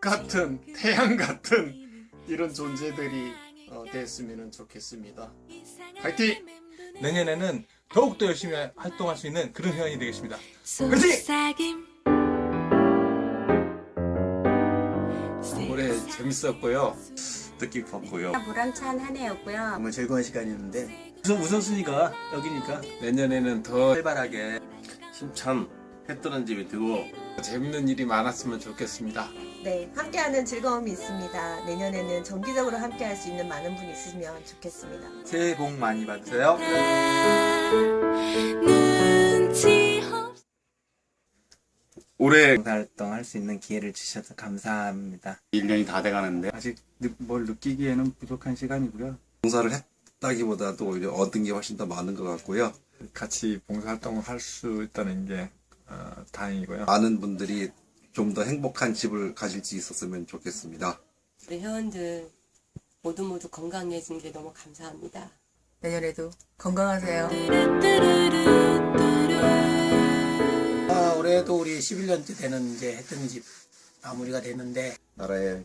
같은 태양 같은 이런 존재들이 어, 됐으면 좋겠습니다. 파이팅! 내년에는 더욱더 열심히 활동할 수 있는 그런 회원이 되겠습니다. 속삭임 올해 재밌었고요. 뜻깊었고요. 보람찬 한 해였고요. 정말 즐거운 시간이었는데 우선 우선순위가 여기니까 내년에는 더 활발하게 힘찬 해 뜨는 집이 되고 재밌는 일이 많았으면 좋겠습니다. 네, 함께하는 즐거움이 있습니다. 내년에는 정기적으로 함께할 수 있는 많은 분이 있으면 좋겠습니다. 새해 복 많이 받으세요. 올해 활동 할 수 있는 기회를 주셔서 감사합니다. 1년이 다 돼가는데 아직 느- 뭘 느끼기에는 부족한 시간이고요. 봉사를 했다기보다도 오히려 얻은 게 훨씬 더 많은 것 같고요. 같이 봉사활동을 할 수 있다는 게 어, 다행이고요. 많은 분들이 좀 더 행복한 집을 가질 수 있었으면 좋겠습니다. 우리 회원들 모두 모두 건강해진 게 너무 감사합니다. 내년에도 건강하세요. 아, 올해도 우리 11년째 되는 이제 했던 집 마무리가 됐는데 나라에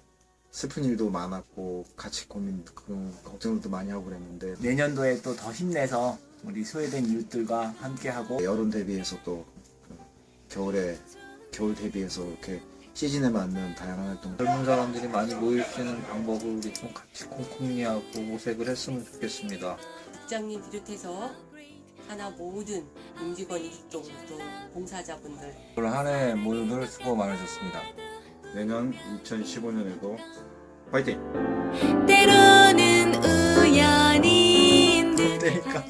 슬픈 일도 많았고 같이 고민 그 걱정도 많이 하고 그랬는데 내년도에 또 더 힘내서 우리 소외된 이웃들과 함께하고 여름 대비해서 또그 겨울에 겨울 대비해서 이렇게 시즌에 맞는 다양한 활동 젊은 사람들이 많이 모일 수 있는 방법을 우리 좀 같이 콩콩이 하고 모색을 했으면 좋겠습니다. 국장님 비롯해서 하나 모든 임직원 이직종 또 봉사자분들 올 한해 모두들 수고 많으셨습니다. 내년 2015년에도 파이팅! 때로는 우연인 듯 되니까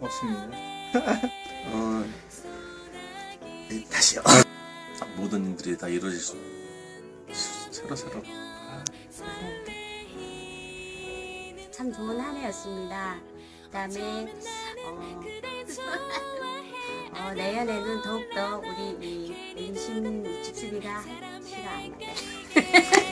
맞습니다. 어, 다시요. 모든 일들이 다 이루어질 수 새로 새로 참 좋은 한 해였습니다. 그 다음에 어, 어, 내년에는 더욱더 우리 이 인심 집수비가 시가 안 나요.